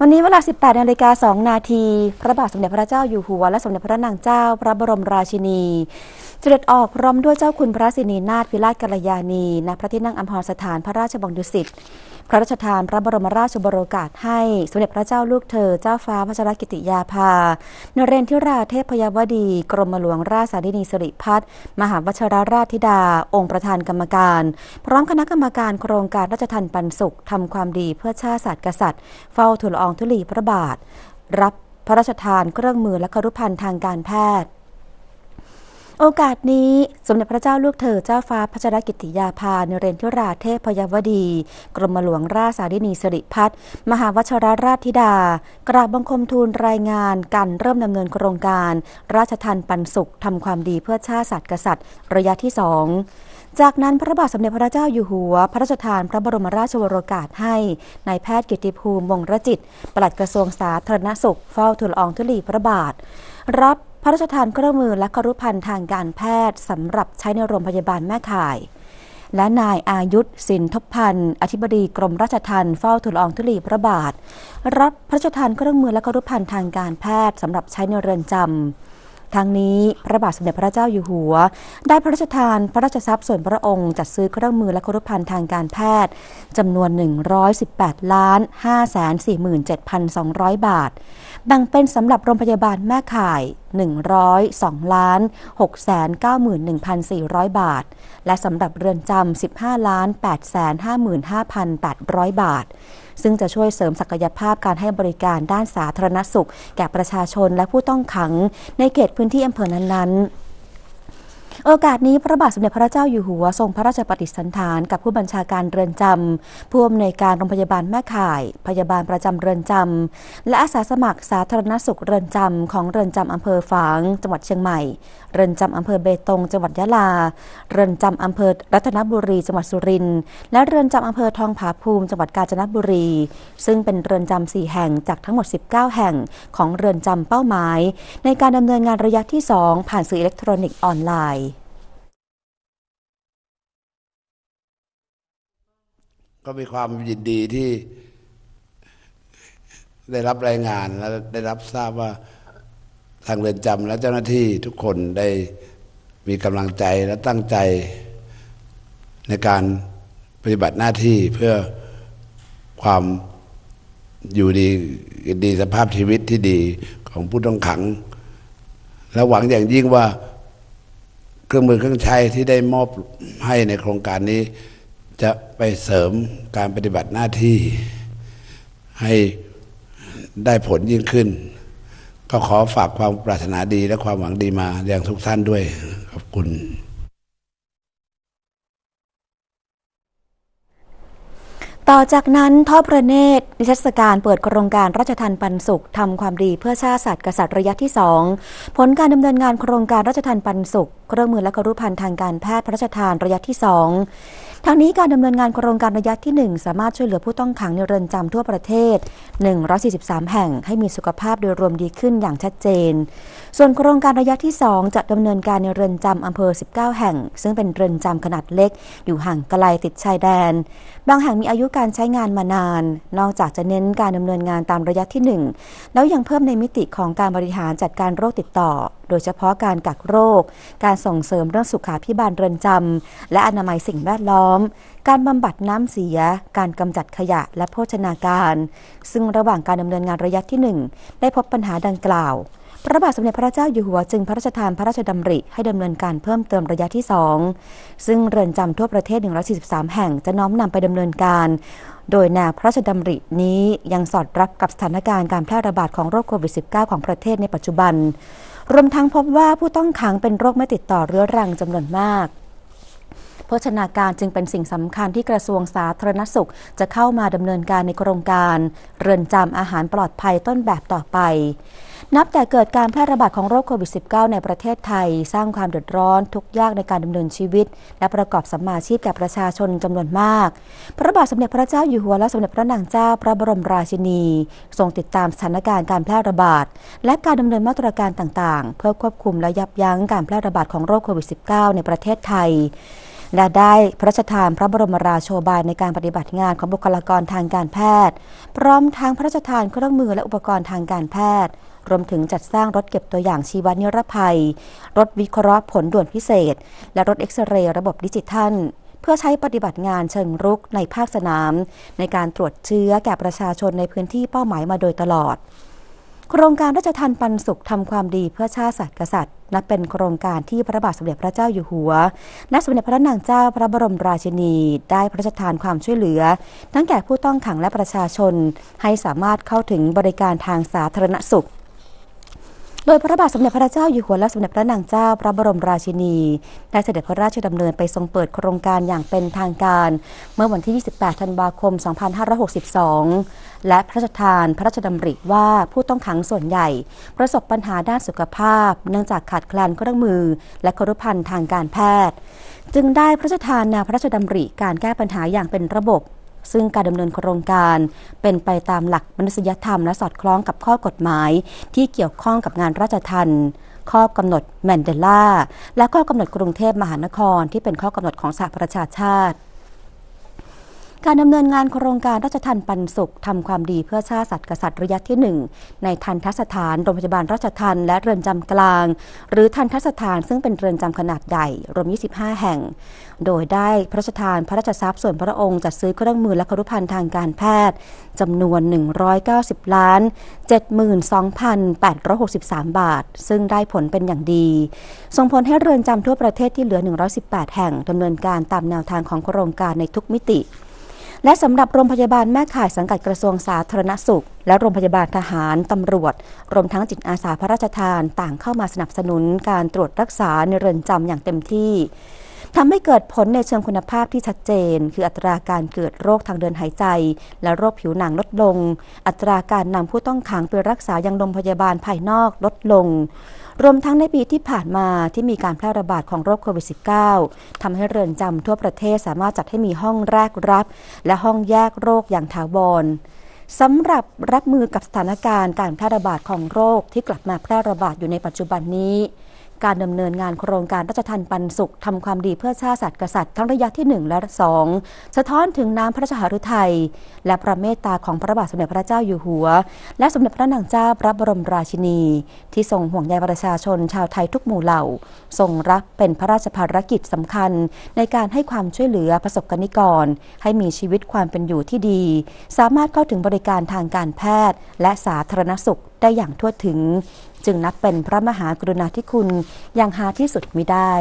วันนี้เวลา 18นาฬิกา2นาที พระบาทสมเด็จพระเจ้าอยู่หัว และสมเด็จพระนางเจ้า พระบรมราชินี เสด็จออกพร้อมด้วยเจ้าคุณพระสินีนาถพิราชกัลยาณีณพระที่นั่งอัมพรสถานพระราชบังดุสิต พระราชทานพระบรมราชบโรกาสให้สมเด็จพระเจ้าลูกเธอเจ้าฟ้าพัชรกิติยาภานเรนทิราเทพยาวดี กรมหลวงราชสารินีสิริพัฒน์มหาวชรราชธิดา องค์ประธานกรรมการ พร้อมคณะกรรมการโครงการราชทันปันสุขทำความดีเพื่อชาติศาสตร์กษัตริย์ เฝ้าทูลอองธุลีพระบาท รับพระราชทานเครื่องมือและครุภัณฑ์ทางการแพทย์ โอกาสนี้สมเด็จพระเจ้าลูกเธอเจ้าฟ้าพัชรกิติยาภานเรนทิราเทพยวดี กรมหลวงราชสารินีสิริพัฒน์มหาวชรราชธิดา กราบบังคมทูลรายงานการเริ่มดำเนินโครงการ ราชทันปันสุขทำความดีเพื่อชาติศาสตร์กษัตริย์ ระยะที่สองจากนั้นพระบาทสมเด็จพระเจ้าอยู่หัว พระราชทานพระบรมราชวโรกาสให้นายแพทย์กิติภูมิวงศรจิต ปลัดกระทรวงสาธารณสุข เฝ้าทูลอองธุลีพระบาท รับ ระราชทานเครื่องมือและครุภัณฑ์ทางการแพทย์สำหรับใช้ในโรงพยาบาลแม่ข่าย และนายอายุธสินทพันธ์อธิบดีกรมราชทัณฑ์เฝ้าทูลอองธุลีพระบาท รับพระราชทานเครื่องมือและครุภัณฑ์ทางการแพทย์สำหรับใช้ในเรือนจำทั้งนี้พระบาทสมเด็จพระเจ้าอยู่หัว ได้พระราชทานพระราชทรัพย์ส่วนพระองค์จัดซื้อเครื่องมือและครุภัณฑ์ทางการแพทย์จำนวน 118ล้าน547,200 บาท แบ่งเป็นสำหรับโรงพยาบาลแม่ข่าย 102ล้าน691,400 บาท และสำหรับเรือนจำ 15ล้าน855,800 บาท ซึ่งจะช่วยเสริมศักยภาพการให้บริการด้านสาธารณสุข แก่ประชาชนและผู้ต้องขังในเขตพื้นที่อำเภอนั้นๆ โอกาสนี้พระบาทสมเด็จพระเจ้าอยู่หัวทรงพระราชปฏิสันถานกับผู้บัญชาการเรือนจำผู้อำนวยการโรงพยาบาลแม่ข่าย พยาบาลประจำเรือนจำและอาสาสมัครสาธารณสุขเรือนจำของเรือนจำอำเภอฝาง จังหวัดเชียงใหม่ เรือนจำอำเภอเบตง จังหวัดยะลา เรือนจำอำเภอรัตนบุรี จังหวัดสุรินทร์และเรือนจำอำเภอทองผาภูมิ จังหวัดกาญจนบุรี ซึ่งเป็นเรือนจำสี่แห่งจากทั้งหมด 19 แห่งของเรือนจำเป้าหมาย ในการดำเนินงานระยะที่ 2 ผ่านสื่ออิเล็กทรอนิกส์ออนไลน์ ก็มีความยินดีที่ได้รับรายงานและได้รับทราบว่าทางเรือนจำและเจ้าหน้าที่ทุกคนได้มีกำลังใจและตั้งใจในการปฏิบัติหน้าที่เพื่อความอยู่ดีดีสภาพชีวิตที่ดีของผู้ต้องขัง และหวังอย่างยิ่งว่าเครื่องมือเครื่องใช้ที่ได้มอบให้ในโครงการนี้ จะไปเสริมการปฏิบัติหน้าที่ให้ได้ผลยิ่งขึ้น ก็ขอฝากความปรารถนาดีและความหวังดีมาอย่างทุกท่านด้วย ขอบคุณ ต่อจากนั้นทอดพระเนตรนิทรรศการเปิดโครงการราชทันปันสุขทำความดีเพื่อชาติศาสตร์กษัตริย์ระยะที่2ผลการดำเนินงานโครงการราชทันปันสุขเครื่องมือและครุภัณฑ์ทางการแพทย์พระราชทานระยะที่ 2ทางนี้การดำเนินงานโครงการระยะที่ 1 สามารถช่วยเหลือผู้ต้องขังในเรือนจำทั่วประเทศ 143 แห่งให้มีสุขภาพโดยรวมดีขึ้นอย่างชัดเจน ส่วนโครงการระยะที่ 2 จะดำเนินการในเรือนจำอำเภอ 19 แห่ง ซึ่งเป็นเรือนจำขนาดเล็ก อยู่ห่างไกลติดชายแดน บางแห่งมีอายุการใช้งานมานาน นอกจากจะเน้นการดำเนินงานตามระยะที่ 1 แล้วยังเพิ่มในมิติของการบริหารจัดการโรคติดต่อโดยเฉพาะการกักโรค การส่งเสริมเรื่องสุขาพิบาลเรือนจำและอนามัยสิ่งแวดล้อม การบำบัดน้ำเสีย การกำจัดขยะและโภชนาการ ซึ่งระหว่างการดำเนินงานระยะที่ 1 ได้พบปัญหาดังกล่าวพระบาทสมเด็จพระเจ้าอยู่หัวจึงพระราชทานพระราชดำริให้ดำเนินการเพิ่มเติมระยะที่ 2 ซึ่งเรือนจำทั่วประเทศ 143 แห่งจะน้อมนำไปดำเนินการ โดยแนวพระราชดำรินี้ยังสอดรับกับสถานการณ์การแพร่ระบาดของโรคโควิด -19 ของประเทศในปัจจุบัน รวมทั้งพบว่าผู้ต้องขังเป็นโรคไม่ติดต่อเรื้อรังจำนวนมากโภชนาการจึงเป็นสิ่งสำคัญที่กระทรวงสาธารณสุข จะเข้ามาดำเนินการในโครงการ เรือนจำอาหารปลอดภัยต้นแบบต่อไป นับแต่เกิดการแพร่ระบาดของโรคโควิด -19 ในประเทศไทย สร้างความเดือดร้อนทุกยากในการดำเนินชีวิต และประกอบสัมมาชีพแก่ประชาชนจำนวนมาก พระบาทสมเด็จพระเจ้าอยู่หัวและสมเด็จพระนางเจ้าพระบรมราชินี ทรงติดตามสถานการณ์การแพร่ระบาด และการดำเนินมาตรการต่างๆ เพื่อควบคุมและยับยั้งการแพร่ระบาดของโรคโควิด -19 ในประเทศไทยและได้พระราชทานพระบรมราโชบายในการปฏิบัติงานของบุคลากรทางการแพทย์ พร้อมทางพระราชทานเครื่องมือและอุปกรณ์ทางการแพทย์ รวมถึงจัดสร้างรถเก็บตัวอย่างชีวนิรภัย รถวิเคราะห์ผลด่วนพิเศษ และรถเอ็กซเรย์ระบบดิจิทัล เพื่อใช้ปฏิบัติงานเชิงรุกในภาคสนาม ในการตรวจเชื้อแก่ประชาชนในพื้นที่เป้าหมายมาโดยตลอด โครงการราชทันปันสุขทำความดีเพื่อชาติศาสตร์กษัตริย์นับเป็นโครงการที่พระบาทสมเด็จพระเจ้าอยู่หัว และสมเด็จพระนางเจ้าพระบรมราชินี ได้พระราชทานความช่วยเหลือ ทั้งแก่ผู้ต้องขังและประชาชน ให้สามารถเข้าถึงบริการทางสาธารณสุข โดยพระบาทสมเด็จพระเจ้าอยู่หัวและสมเด็จพระนางเจ้าพระบรมราชินีได้เสด็จพระราชดำเนินไปทรงเปิดโครงการอย่างเป็นทางการ เมื่อวันที่ 28 ธันวาคม 2562 และพระราชทานพระราชดำริว่าผู้ต้องขังส่วนใหญ่ ประสบปัญหาด้านสุขภาพ เนื่องจากขาดแคลนเครื่องมือ และครุพันธ์ทางการแพทย์ จึงได้พระราชทานแนวพระราชดำริการแก้ปัญหาอย่างเป็นระบบ ซึ่งการดำเนินโครงการเป็นไปตามหลักมนุษยธรรม และสอดคล้องกับข้อกฎหมาย ที่เกี่ยวข้องกับงานราชทันข้อกำหนดแมนเดลาและข้อกำหนดกรุงเทพมหานคร ที่เป็นข้อกำหนดของสหประชาชาติ การดำเนินงานโครงการราชทันปันสุขทำความดีเพื่อชาติสัตว์กษัตริย์ระยะที่ 1 ในทันทสถานโรงพยาบาลราชทันและเรือนจำกลาง หรือทันทสถานซึ่งเป็นเรือนจำขนาดใหญ่รวม 25 แห่ง โดยได้พระราชทานพระราชทรัพย์ส่วนพระองค์จัดซื้อเครื่องมือและครุภัณฑ์ทางการแพทย์จำนวน 190 ล้าน 72,863 บาท ซึ่งได้ผลเป็นอย่างดี ส่งผลให้เรือนจำทั่วประเทศที่เหลือ 118 แห่งดำเนินการตามแนวทางของโครงการในทุกมิติ และสำหรับโรงพยาบาลแม่ข่ายสังกัดกระทรวงสาธารณสุข และโรงพยาบาลทหารตำรวจ รวมทั้งจิตอาสาพระราชทานต่างเข้ามาสนับสนุนการตรวจรักษาในเรือนจำอย่างเต็มที่ทำให้เกิดผลในเชิงคุณภาพที่ชัดเจน คืออัตราการเกิดโรคทางเดินหายใจ และโรคผิวหนังลดลง อัตราการนำผู้ต้องขังไปรักษายังโรงพยาบาลภายนอกลดลง รวมทั้งในปีที่ผ่านมาที่มีการแพร่ระบาดของโรคโควิด -19 ทำให้เรือนจำทั่วประเทศสามารถจัดให้มีห้องแรกรับ และห้องแยกโรคอย่างถาวรสำหรับรับมือกับสถานการณ์การแพร่ระบาดของโรคที่กลับมาแพร่ระบาดอยู่ในปัจจุบันนี้ การดำเนินงานโครงการราชทันปันสุขทำความดีเพื่อชาติศาสตร์กษัตริย์ทั้งระยะที่ 1 และ 2 สะท้อนถึงน้ำพระราชหฤทัย และพระเมตตาของพระบาทสมเด็จพระเจ้าอยู่หัว และสมเด็จพระนางเจ้าพระบรมราชินี ที่ทรงห่วงใยประชาชนชาวไทยทุกหมู่เหล่า ทรงรับเป็นพระราชภารกิจสำคัญ ในการให้ความช่วยเหลือประสบกนิกร ให้มีชีวิตความเป็นอยู่ที่ดี สามารถเข้าถึงบริการทางการแพทย์ และสาธารณสุขได้อย่างทั่วถึง จึงนับเป็นพระมหากรุณาธิคุณอย่างหาที่สุดมิได้